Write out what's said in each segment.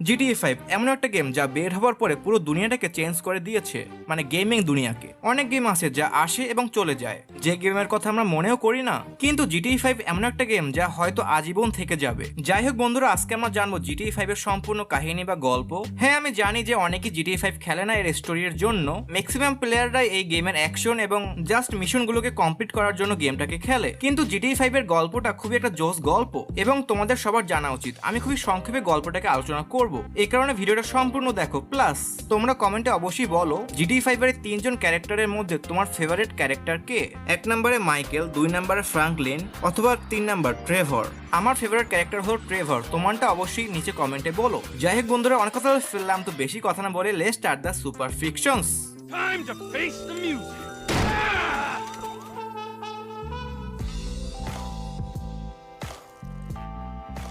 GTA five এমন একটা game যা বের হওয়ার পরে পুরো দুনিয়াটাকে চেঞ্জ করে দিয়েছে মানে গেমিং দুনিয়াকে। অনেক গেম আছে যা আসে এবং চলে যায়। যে গেমের কথা আমরা মনেও করি না, কিন্তু জিটিএ ফাইভ এমন একটা গেম যা হয়তো আজীবন থেকে যাবে। যাই হোক বন্ধুরা, আজকে আমরা জানব জিটিএ ফাইভ এর সম্পূর্ণ কাহিনী বা গল্প। হ্যাঁ আমি জানি যে অনেকেই জিটিএ ফাইভ খেলে না এর স্টোরির জন্য। ম্যাক্সিমাম প্লেয়াররাই এই গেমের অ্যাকশন এবং জাস্ট মিশনগুলোকে কমপ্লিট করার জন্য গেমটাকে খেলে। কিন্তু জিটিএ ফাইভ এর গল্পটা খুবই একটা জোস গল্প এবং তোমাদের সবার জানা উচিত। আমি খুবই সংক্ষেপে গল্পটাকে আলোচনা করব। এই কারণে ভিডিওটা সম্পূর্ণ দেখো। প্লাস তোমরা কমেন্টে অবশ্যই বলো জিটি ফাইভের তিনজন ক্যারেক্টারের মধ্যে তোমার ফেভারিট ক্যারেক্টার কে? এক নম্বরে মাইকেল দুই নম্বরে ফ্রাঙ্কলিন অথবা তিন নম্বর ট্রেভর আমার ফেভারিট ক্যারেক্টার হলো ট্রেভর তোমারটা অবশ্যই নিচে কমেন্টে বলো। যাই হোক বন্ধুরা, অনেক কথা ফেললাম তো বেশি কথা না বলে lest are the super fictions Time to face the music.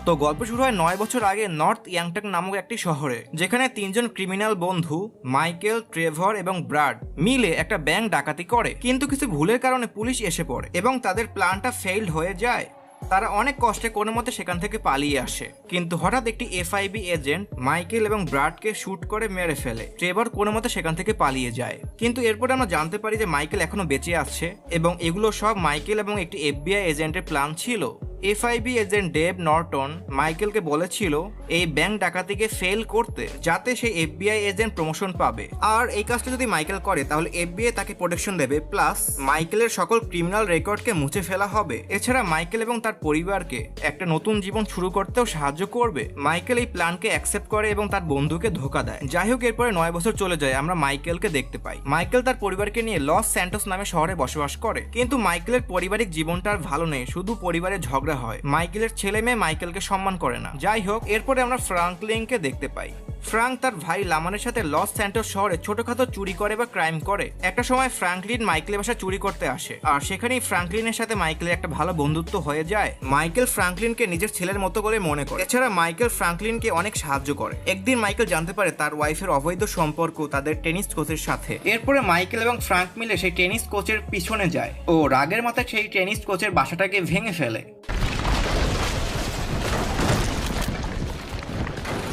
তো গল্প শুরু হয় নয় বছর আগে নর্থ ইয়াংটাক নামক একটি শহরে, যেখানে তিনজন ক্রিমিনাল বন্ধু, মাইকেল, ট্রেভর এবং ব্রাড, মিলে একটা ব্যাংক ডাকাতি করে। কিন্তু কিছু ভুলের কারণে পুলিশ এসে পড়ে এবং তাদের প্ল্যানটা ফেইল্ড হয়ে যায়। তারা অনেক কষ্টে কোনো মতে সেখান থেকে পালিয়ে আসে। কিন্তু হঠাৎ একটি এফআইবি এজেন্ট, মাইকেল এবং ব্রাডকে শ্যুট করে মেরে ফেলে। ট্রেভর কোনো মতে সেখান থেকে পালিয়ে যায়। কিন্তু এরপরে আমরা জানতে পারি যে মাইকেল এখনও বেঁচে আছে এবং এগুলো সব মাইকেল এবং একটি এফবিআই এজেন্টের প্ল্যান ছিল। এফআইবি এজেন্ট ডেভ নর্টন মাইকেলকে বলেছিল, এই ব্যাংক ডাকাতিকে ফেল করতে যাতে সেই এফবিআই এজেন্ট প্রমোশন পাবে। আর এই কাজটা যদি মাইকেল করে, তাহলে এফবিআই তাকে প্রোটেকশন দেবে। প্লাস, মাইকেলের সকল ক্রিমিনাল রেকর্ডকে মুছে ফেলা হবে। এছাড়া মাইকেল এবং তার পরিবারকে একটা নতুন জীবন শুরু করতেও সাহায্য করবে। মাইকেল এই প্ল্যানকে অ্যাকসেপ্ট করে এবং তার বন্ধুকে ধোকা দেয়। যাই হোক, এরপরে নয় বছর চলে যায়, আমরা মাইকেলকে দেখতে পাই। মাইকেল তার পরিবারকে নিয়ে লস স্যান্টোস নামে শহরে বসবাস করে। কিন্তু মাইকেলের পারিবারিক জীবনটা আর ভালো নেই, শুধু পরিবারের ঝগড়া হয়। মাইকেলের ছেলে মেয়ে মাইকেলকে সম্মান করে না। যাই হোক, এরপরে আমরা ফ্রাঙ্কলিনকে দেখতে পাই। ফ্রাঙ্ক তার ভাই লামানের সাথে লস স্যান্টোস শহরে ছোটখাটো চুরি করে বা ক্রাইম করে। একটা সময় ফ্রাঙ্কলিন মাইকেলের বাসা চুরি করতে আসে। আর সেখানেই ফ্রাঙ্কলিনের সাথে মাইকেলের একটা ভালো বন্ধুত্ব হয়ে যায়। মাইকেল ফ্রাঙ্কলিনকে নিজের ছেলের মতো করে মনে করে। এছাড়া মাইকেল ফ্রাঙ্কলিনকে অনেক সাহায্য করে। একদিন মাইকেল জানতে পারে তার ওয়াইফের অবৈধ সম্পর্ক, তাদের টেনিস কোচের সাথে। এরপরে মাইকেল এবং ফ্রাঙ্ক মিলে সেই টেনিস কোচের পিছনে যায়। ও রাগের মাথায় সেই টেনিস কোচের বাসাটাকে ভেঙে ফেলে।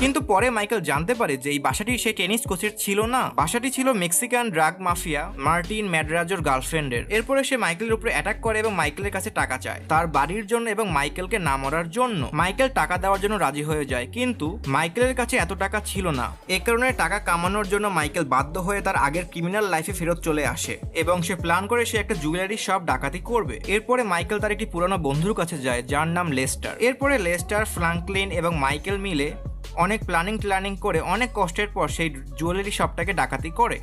কিন্তু পরে মাইকেল জানতে পারে যে এই বাসাটি সেই টেনিস কোচের ছিল না। বাসাটি ছিল মেক্সিকান ড্রাগ মাফিয়া মার্টিন ম্যাডরাজোর গার্লফ্রেন্ডের। এরপরে সে মাইকেলের উপরে অ্যাটাক করে এবং মাইকেলের কাছে টাকা চায়। তার বাড়ির জন্য এবং মাইকেলকে না মরার জন্য। মাইকেল টাকা দেওয়ার জন্য রাজি হয়ে যায়, কিন্তু মাইকেলের কাছে এত টাকা ছিল না। এ কারণে টাকা কামানোর জন্য মাইকেল বাধ্য হয়ে তার আগের ক্রিমিনাল লাইফে ফেরত চলে আসে এবং সে প্ল্যান করে সে একটা জুয়েলারি শপ ডাকাতি করবে। এরপরে মাইকেল তার একটি পুরনো বন্ধুর কাছে যায়, যার নাম লেস্টার। এরপরে লেস্টার, ফ্রাঙ্কলিন এবং মাইকেল মিলে অনেক প্ল্যানিং প্ল্যানিং করে অনেক কষ্টের পর সেই জুয়েলারি শপটাকে ডাকাতি করে.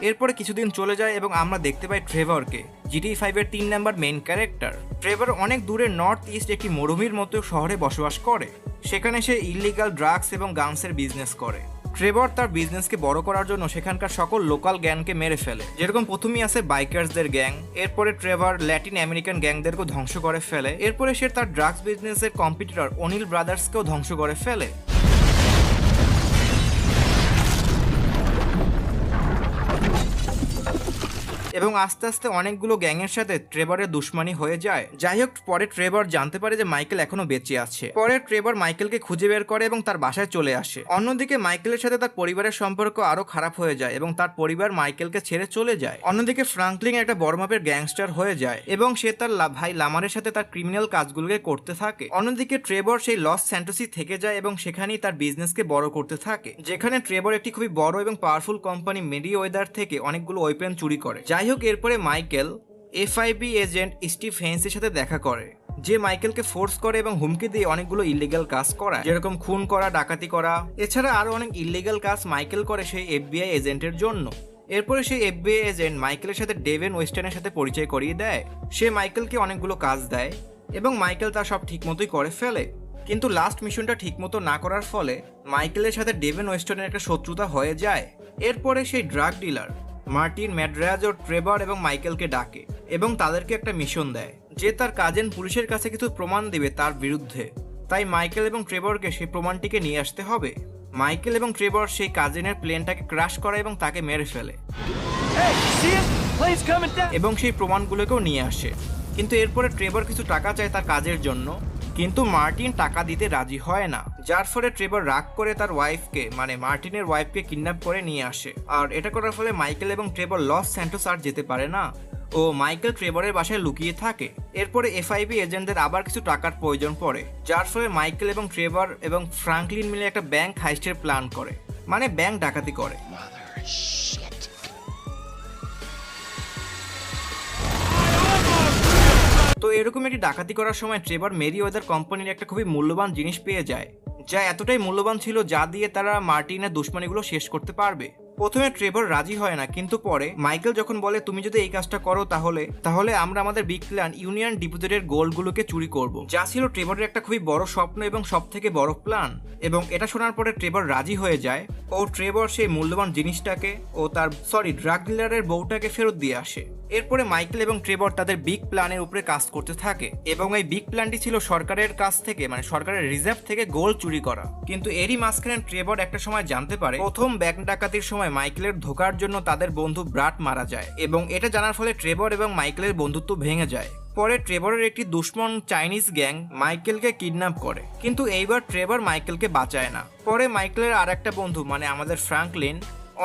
এরপরে কিছুদিন চলে যায় এবং আমরা দেখতে পাই ট্রেভরকে জিটি ফাইভের তিন নাম্বার মেইন ক্যারেক্টার ট্রেভর অনেক দূরে নর্থ ইস্ট একটি মরুভূমির মতো শহরে বসবাস করে। সেখানে সে ইলিগাল ড্রাগস এবং গানসের বিজনেস করে। ট্রেভর তার বিজনেসকে বড় করার জন্য সেখানকার সকল লোকাল গ্যাংকে মেরে ফেলে। যেরকম প্রথমেই আছে বাইকার্সদের গ্যাং এরপরে ট্রেভর ল্যাটিন আমেরিকান গ্যাংদেরকেও ধ্বংস করে ফেলে, এরপরে সে তার ড্রাগস বিজনেসের কম্পিটিটর অনিল ব্রাদার্সকেও ধ্বংস করে ফেলে। এবং আস্তে আস্তে অনেকগুলো গ্যাংয়ের সাথে ট্রেভারের দুশ্মনী হয়ে যায়। যাই হোক পরে ট্রেভার জানতে পারে যে মাইকেল এখনও বেঁচে আছে। পরে ট্রেভার মাইকেলকে খুঁজে বের করে এবং তার বাসায় চলে আসে। অন্যদিকে মাইকেলের সাথে তার পরিবারের সম্পর্ক আরও খারাপ হয়ে যায় এবং তার পরিবার মাইকেলকে ছেড়ে চলে যায়। অন্যদিকে ফ্রাঙ্কলিং একটা বড় মাপের গ্যাংস্টার হয়ে যায় এবং সে তার ভাই লামারের সাথে তার ক্রিমিনাল কাজগুলোকে করতে থাকে। অন্যদিকে ট্রেভর সেই লস স্যান্টোসি থেকে যায় এবং সেখানেই তার বিজনেসকে বড় করতে থাকে। যেখানে ট্রেভর একটি খুবই বড় এবং পাওয়ারফুল কোম্পানি মেডি ওয়েদার থেকে অনেকগুলো ওয়েপেন চুরি করে। যাই হোক এরপরে মাইকেল এফআইবি এজেন্ট স্টিভ হেন্সের সাথে দেখা করে, যে মাইকেলকে ফোর্স করে এবং হুমকি দিয়ে অনেকগুলো ইলিগাল কাজ করা যেরকম খুন করা, ডাকাতি করা, এছাড়া আরও অনেক ইলিগাল কাজ মাইকেল করে সেই এফবিআই এজেন্টের জন্য। এরপরে সেই এফবিআই এজেন্ট মাইকেলের সাথে ডেভেন ওয়েস্টার্নের সাথে পরিচয় করিয়ে দেয়। সে মাইকেলকে অনেকগুলো কাজ দেয় এবং মাইকেল তা সব ঠিকমতোই করে ফেলে। কিন্তু লাস্ট মিশনটা ঠিকমতো না করার ফলে মাইকেলের সাথে ডেভেন ওয়েস্টার্নের একটা শত্রুতা হয়ে যায়। এরপরে সেই ড্রাগ ডিলার মার্টিন ম্যাড্রাজ ও ট্রেভার এবং মাইকেলকে ডাকে এবং তাদেরকে একটা মিশন দেয় যে তার কাজেন পুলিশের কাছে কিছু প্রমাণ দেবে তার বিরুদ্ধে। তাই মাইকেল এবং ট্রেভরকে সেই প্রমাণটিকে নিয়ে আসতে হবে। মাইকেল এবং ট্রেভর সেই কাজিনের প্লেনটাকে ক্রাশ করে এবং তাকে মেরে ফেলে. এবং সেই প্রমাণগুলোকেও নিয়ে আসে। কিন্তু এরপরে ট্রেভর কিছু টাকা চায় তার কাজের জন্য। কিন্তু মার্টিন টাকা দিতে রাজি হয় না, যার ফলে ট্রেভর রাগ করে তার ওয়াইফকে মানে মার্টিনের ওয়াইফকে কিডন্যাপ করে নিয়ে আসে। আর এটা করার ফলে মাইকেল এবং ট্রেভর লস স্যান্টোস আর যেতে পারে না। ও মাইকেল ট্রেভরের বাসায় লুকিয়ে থাকে। এরপরে এফআইবি এজেন্টদের আবার কিছু টাকার প্রয়োজন পড়ে, যার ফলে মাইকেল এবং ট্রেভর এবং ফ্রাঙ্কলিন মিলে একটা ব্যাংক হাইস্টের প্ল্যান করে মানে ব্যাংক ডাকাতি করে। তো এরকম একটি ডাকাতি করার সময় ট্রেভার মেরি ওয়েদার কোম্পানির একটা খুবই মূল্যবান জিনিস পেয়ে যায়, যা এতটাই মূল্যবান ছিল যা দিয়ে তারা মার্টিনের দুশ্মনীগুলো শেষ করতে পারবে। প্রথমে ট্রেভর রাজি হয় না, কিন্তু পরে মাইকেল যখন বলে, তুমি যদি এই কাজটা করো তাহলে তাহলে আমরা আমাদের বিগ প্ল্যান ইউনিয়ন ডিপোজিটের গোল্ডগুলোকে চুরি করব। যা ছিল ট্রেভরের একটা খুবই বড় স্বপ্ন এবং সব থেকে বড় প্ল্যান, এবং এটা শোনার পরে ট্রেভর রাজি হয়ে যায় ও ট্রেভর সেই মূল্যবান জিনিসটাকে ও তার, সরি, ড্রাগ ডিলারের বউটাকে ফেরত দিয়ে আসে। এরপরে মাইকেল এবং ট্রেবর তাদের বিগ প্ল্যানের উপরে কাজ করতে থাকে এবং এই বিগ প্ল্যানটি ছিল সরকারের কাছ থেকে মানে সরকারের রিজার্ভ থেকে গোল্ড চুরি করা। কিন্তু এরই মাঝখানে ট্রেবর একটা সময় জানতে পারে, প্রথম ব্যাংক ডাকাতির সময় মাইকেলের ধোকার জন্য তাদের বন্ধু ব্রাট মারা যায় এবং এটা জানার ফলে ট্রেবর এবং মাইকেলের বন্ধুত্ব ভেঙে যায়। পরে ট্রেভরের একটি দুশ্মন চাইনিজ গ্যাং মাইকেলকে কিডন্যাপ করে, কিন্তু এইবার ট্রেভর মাইকেলকে বাঁচায় না। পরে মাইকেলের আর একটা বন্ধু মানে আমাদের ফ্রাঙ্কলিন,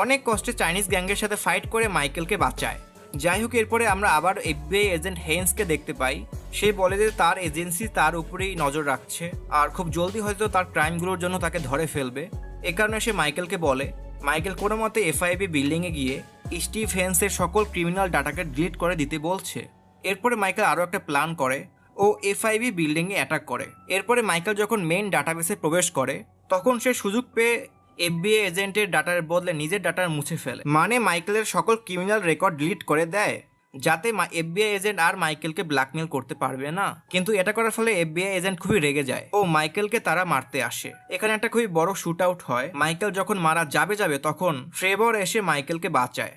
অনেক কষ্টে চাইনিজ গ্যাংয়ের সাথে ফাইট করে মাইকেলকে বাঁচায়। যাই হোক, এরপরে আমরা আবার এফবিআই এজেন্ট হেন্সকে দেখতে পাই। সে বলে যে তার এজেন্সি তার উপরেই নজর রাখছে আর খুব জলদি হয়তো তার ক্রাইমগুলোর জন্য তাকে ধরে ফেলবে। এ কারণে সে মাইকেলকে বলে, মাইকেল কোনো মতে এফআইবি বিল্ডিংয়ে গিয়ে স্টিভ হেন্সের সকল ক্রিমিনাল ডাটাকে ডিলিট করে দিতে বলছে। এরপরে মাইকেল আরও একটা প্ল্যান করে ও এফআইবি বিল্ডিংয়ে অ্যাটাক করে। এরপরে মাইকেল যখন মেন ডাটাবেসে প্রবেশ করে, তখন সে সুযোগ পেয়ে এফবিআই এজেন্টের ডাটার বদলে নিজের ডাটার মুছে ফেলে। মানে মাইকেলের সকল ক্রিমিনাল রেকর্ড ডিলিট করে দেয়, যাতে এফবিআই এজেন্ট আর মাইকেলকে ব্ল্যাকমেল করতে পারবে না। কিন্তু এটা করার ফলে এফবিআই এজেন্ট খুবই রেগে যায় ও মাইকেলকে তারা মারতে আসে। এখানে একটা খুবই বড় শুট আউট হয়। মাইকেল যখন মারা যাবে যাবে তখন ট্রেভর এসে মাইকেলকে বাঁচায়।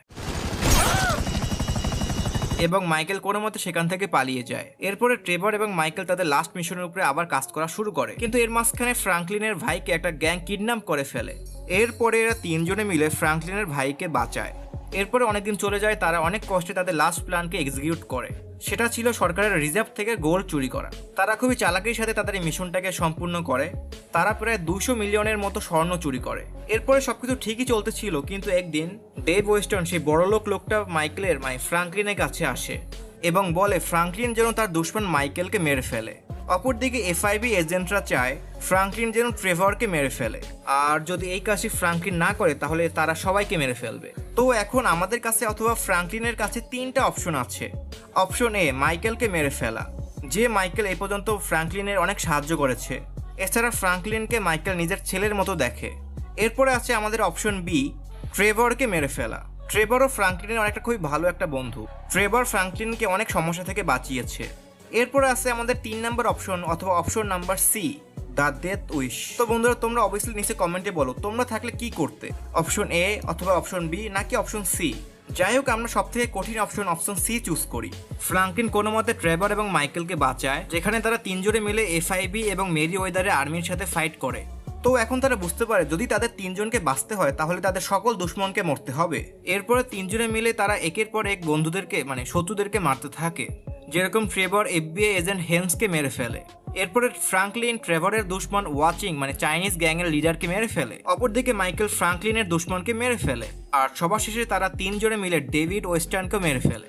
এবং মাইকেল কোনো মতে সেখান থেকে পালিয়ে যায়। এরপরে ট্রেভর এবং মাইকেল তাদের লাস্ট মিশনের উপরে আবার কাজ করা শুরু করে। কিন্তু এর মাঝখানে ফ্রাঙ্কলিনের ভাইকে একটা গ্যাং কিডন্যাপ করে ফেলে। এরপরে এরা তিনজনে মিলে ফ্রাঙ্কলিনের ভাইকে বাঁচায়। এরপরে অনেকদিন চলে যায়, তারা অনেক কষ্টে তাদের লাস্ট প্ল্যানকে এক্সিকিউট করে। সেটা ছিল সরকারের রিজার্ভ থেকে গোল্ড চুরি করা। তারা খুবই চালাকির সাথে তাদের এই মিশনটাকে সম্পূর্ণ করে। তারা প্রায় দুশো মিলিয়নের মতো স্বর্ণ চুরি করে। এরপরে সবকিছু ঠিকই চলতেছিল, কিন্তু একদিন ডেভ ওয়েস্টার্ন সেই বড়লোক লোকটা মাইকেলের মানে ফ্রাঙ্কলিনের কাছে আসে এবং বলে ফ্রাঙ্কলিন যেন তার দুশ্মন মাইকেলকে মেরে ফেলে। অপরদিকে এফআইবি এজেন্টরা চায় ফ্রাঙ্কলিন যেন ট্রেভরকে মেরে ফেলে। আর যদি এই কাজটি ফ্রাঙ্কলিন না করে, তাহলে তারা সবাইকে মেরে ফেলবে। তো এখন আমাদের কাছে অথবা ফ্রাঙ্কলিনের কাছে তিনটা অপশন আছে। অপশন এ, মাইকেলকে মেরে ফেলা, যে মাইকেল এ পর্যন্ত ফ্রাঙ্কলিনের অনেক সাহায্য করেছে। এছাড়া ফ্রাঙ্কলিনকে মাইকেল নিজের ছেলের মতো দেখে। এরপরে আছে আমাদের অপশন বি, ট্রেভরকে মেরে ফেলা। ট্রেভর ও ফ্রাঙ্কলিনের অনেকটা খুবই ভালো একটা বন্ধু। ট্রেভর ফ্রাঙ্কলিনকে অনেক সমস্যা থেকে বাঁচিয়েছে। এরপরে আছে আমাদের তিন নাম্বার অপশন অথবা option number C the death wish. তো বন্ধুরা, তোমরা অবভিয়াসলি নিচে কমেন্টে বলো, তোমরা থাকলে কি করতে? অপশন এ অথবা অপশন বি নাকি অপশন সি যাই হোক, আমরা সব থেকে কঠিন অপশন অপশন সি চুজ করি। ফ্রাঙ্কিন কোনো মতে ট্রেভার এবং মাইকেলকে বাঁচায়, যেখানে তারা তিনজনে মিলে এফআইবি এবং মেরি ওয়েদারের আর্মির সাথে ফাইট করে। তো এখন তারা বুঝতে পারে, যদি তাদের তিনজনকে বাঁচতে হয়, তাহলে তাদের সকল দুশ্মনকে মরতে হবে। এরপরে তিনজনে মিলে তারা একের পর এক বন্ধুদেরকে মানে শত্রুদেরকে মারতে থাকে, যেরকম ট্রেভর এফবিআই এজেন্ট হেন্সকে মেরে ফেলে। এরপরে ফ্রাঙ্কলিন ট্রেভরের দুশ্মন ওয়াচিং মানে চাইনিজ গ্যাংয়ের লিডারকে মেরে ফেলে। অপরদিকে মাইকেল ফ্রাঙ্কলিনের দুশ্মনকে মেরে ফেলে। আর সবার শেষে তারা তিনজনে মিলে ডেভিড ওয়েস্টার্নকে মেরে ফেলে।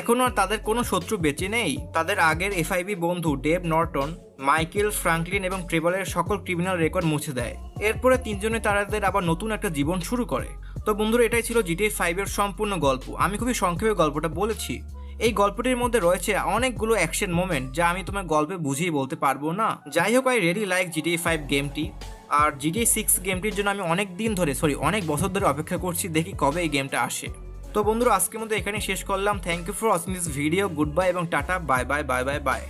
এখন আর তাদের কোনো শত্রু বেঁচে নেই। তাদের আগের এফআইবি বন্ধু ডেভ নর্টন, মাইকেল ফ্রাঙ্কলিন এবং ট্রেবলের সকল ক্রিমিনাল রেকর্ড মুছে দেয়। এরপরে তিনজনে তাদের আবার নতুন একটা জীবন শুরু করে। তো বন্ধুরা, এটাই ছিল জিটিএ ফাইভের সম্পূর্ণ গল্প। আমি খুবই সংক্ষেপে গল্পটা বলেছি। এই গল্পটির মধ্যে রয়েছে অনেকগুলো অ্যাকশন মোমেন্ট যা আমি তোমার গল্পে বুঝিয়ে বলতে পারব না। যাই হোক I ready like GTA five গেমটি আর জিটিএ সিক্স গেমটির জন্য আমি অনেক দিন ধরে সরি অনেক বছর ধরে অপেক্ষা করছি, দেখি কবে এই গেমটা আসে। তো বন্ধুরা, আজকের মধ্যে এখানে শেষ করলাম। Thank you for watching this video good bye এবং tata. Bye bye bye bye bye